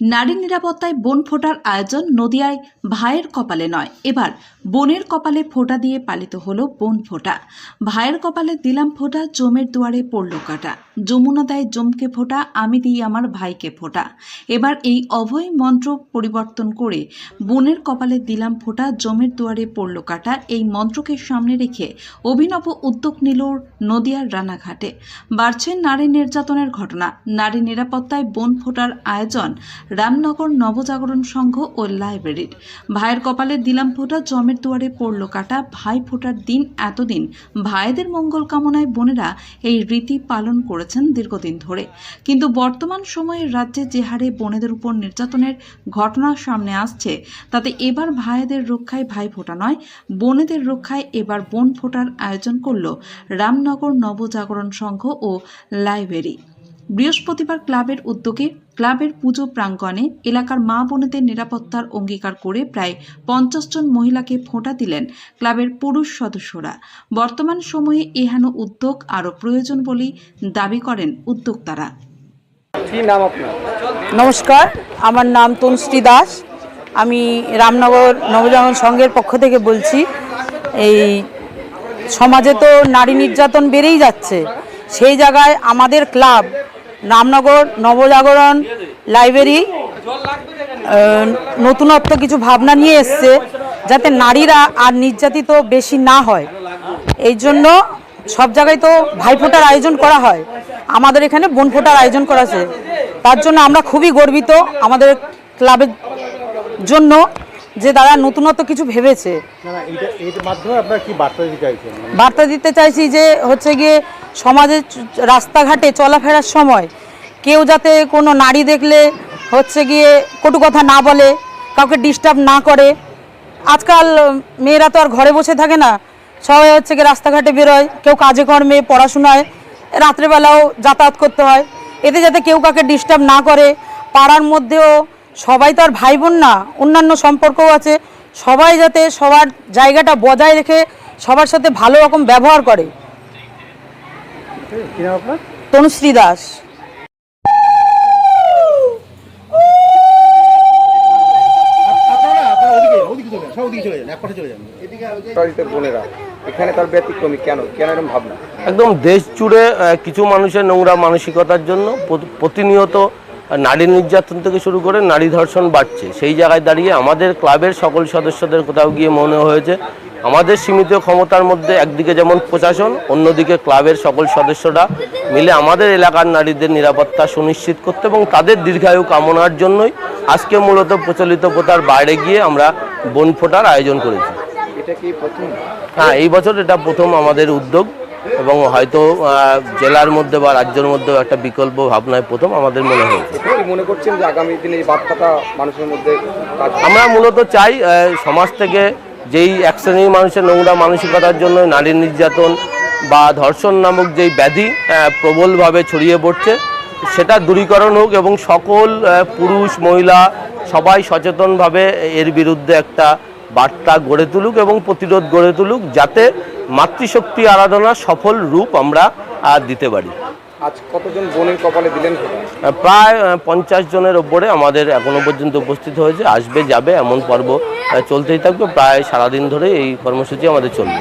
নারী নিরাপত্তায় বোন ফোটার আয়োজন নদিয়ায় ভাইয়ের কপালে নয়। এবার বোনের কপালে ফোঁটা দিয়ে পালিত হলো বোন ফোঁটা। ভাইয়ের কপালে দিলাম ফোঁটা, জমের দুয়ারে পড়ল কাটা। যমুনা দেয় জমকে ফোঁটা, আমি দিই আমার ভাইকে ফোঁটা। এবার এই অভয় মন্ত্র পরিবর্তন করে বোনের কপালে দিলাম ফোঁটা, জমের দুয়ারে পড়ল কাটা, এই মন্ত্রকে সামনে রেখে অভিনব উদ্যোগ নিল নদিয়ার রানাঘাটে। বাড়ছে নারী নির্যাতনের ঘটনা। নারী নিরাপত্তায় বোন ফোটার আয়োজন রামনগর নবজাগরণ সংঘ ও লাইব্রেরির। ভাইয়ের কপালে দিলাম ফোঁটা, জমের দুয়ারে পড়ল কাটা ভাই ফোটার দিন এতদিন। ভাইদের মঙ্গল কামনায় বোনেরা এই রীতি পালন করেছেন দীর্ঘদিন ধরে। কিন্তু বর্তমান সময়ে রাজ্যে যে হারে বোনেদের উপর নির্যাতনের ঘটনা সামনে আসছে, তাতে এবার ভাইদের রক্ষায় ভাই ফোটা নয়, বোনেদের রক্ষায় এবার বোন ফোটার আয়োজন করল রামনগর নবজাগরণ সংঘ ও লাইব্রেরি। বৃহস্পতিবার ক্লাবের উদ্যোগে ক্লাবের পুজো প্রাঙ্গণে এলাকার মা বোনেদের নিরাপত্তার অঙ্গীকার করে প্রায় পঞ্চাশ জন মহিলাকে ফোঁটা দিলেন ক্লাবের পুরুষ সদস্যরা। বর্তমান সময়ে এহেন উদ্যোগ আরও প্রয়োজন বলেই দাবি করেন উদ্যোক্তারা। কি নাম আপনার? নমস্কার আমার নাম তনুশ্রী দাস। আমি রামনগর নবজাগরণ সংঘের পক্ষ থেকে বলছি এই সমাজে তো নারী নির্যাতন বেড়েই যাচ্ছে। সেই জায়গায় আমাদের ক্লাব রামনগর নবজাগরণ লাইব্রেরি নতুনত্ব কিছু ভাবনা নিয়ে এসছে যাতে নারীরা আর নির্যাতিত বেশি না হয়। এই জন্য সব জায়গায় তো ভাইফোঁটার আয়োজন করা হয়। আমাদের এখানে বোনফোঁটার আয়োজন করা আছে তার জন্য আমরা খুবই গর্বিত আমাদের ক্লাবের জন্য যে তারা নতুনত্ব কিছু ভেবেছে। বার্তা দিতে চাইছি যে হচ্ছে গিয়ে সমাজে রাস্তাঘাটে চলাফেরার সময় কেউ যাতে কোনো নারী দেখলে হচ্ছে গিয়ে কটু কথা না বলে, কাউকে ডিস্টার্ব না করে। আজকাল মেয়েরা তো আর ঘরে বসে থাকে না। সবাই হচ্ছে গিয়ে রাস্তাঘাটে বেরোয়, কেউ কাজে কর্মে, পড়াশোনায়, রাত্রেবেলাও যাতায়াত করতে হয়। এতে যাতে কেউ কাউকে ডিস্টার্ব না করে, পাড়ার মধ্যেও সবাই তো আর ভাই বোন না, অন্যান্য সম্পর্কও আছে। সবাই যাতে সবার জায়গাটা বজায় রেখে সবার সাথে ভালো রকম ব্যবহার করে। কি নাম আপনার? তনুশ্রী দাস। আপনারা আপনারা ওদিকে ওদিকে চলে যান সব ওদিকে চলে যান এক পাশে চলে যান। এদিকে বোনেরা এখানে তার ব্যতিক্রমী কেন? কেন এরকম ভাবনা? একদম দেশ জুড়ে কিছু মানুষের নোংরা মানসিকতার জন্য প্রতিনিয়ত নারী নির্যাতন থেকে শুরু করে নারী ধর্ষণ বাড়ছে। সেই জায়গায় দাঁড়িয়ে আমাদের ক্লাবের সকল সদস্যদের কোথাও গিয়ে মনে হয়েছে আমাদের সীমিত ক্ষমতার মধ্যে একদিকে যেমন প্রশাসন অন্যদিকে ক্লাবের সকল সদস্যরা মিলে আমাদের এলাকার নারীদের নিরাপত্তা সুনিশ্চিত করতে এবং তাদের দীর্ঘায়ু কামনার জন্যই আজকে মূলত প্রচলিত প্রথার বাইরে গিয়ে আমরা বন ফোটার আয়োজন করেছি। হ্যাঁ এই বছর এটা প্রথম আমাদের উদ্যোগ এবং হয়তো জেলার মধ্যে বা রাজ্যের মধ্যেও একটা বিকল্প ভাবনায় প্রথম আমাদের মনে হয়েছে। মনে করছেন যে আগামী দিনে এই বার্তাটা মানুষের মধ্যে আমরা মূলত চাই সমাজ থেকে যেই এক শ্রেণির মানুষের নোংরা মানসিকতার জন্য নারী নির্যাতন বা ধর্ষণ নামক যেই ব্যাধি প্রবলভাবে ছড়িয়ে পড়ছে, সেটা দূরীকরণ হোক এবং সকল পুরুষ, মহিলা সবাই সচেতনভাবে এর বিরুদ্ধে একটা বার্তা গড়ে তুলুক এবং প্রতিরোধ গড়ে তুলুক যাতে মাতৃশক্তি আরাধনার সফল রূপ আমরা দিতে পারি। আজ কতজন বোনের কপালে দিলেন প্রায় পঞ্চাশ জনের ওপরে আমাদের এখনও পর্যন্ত উপস্থিত হয়েছে, আসবে, যাবে এমন পর্ব চলতেই থাকবে, প্রায় সারাদিন ধরে এই কর্মসূচি আমাদের চলবে।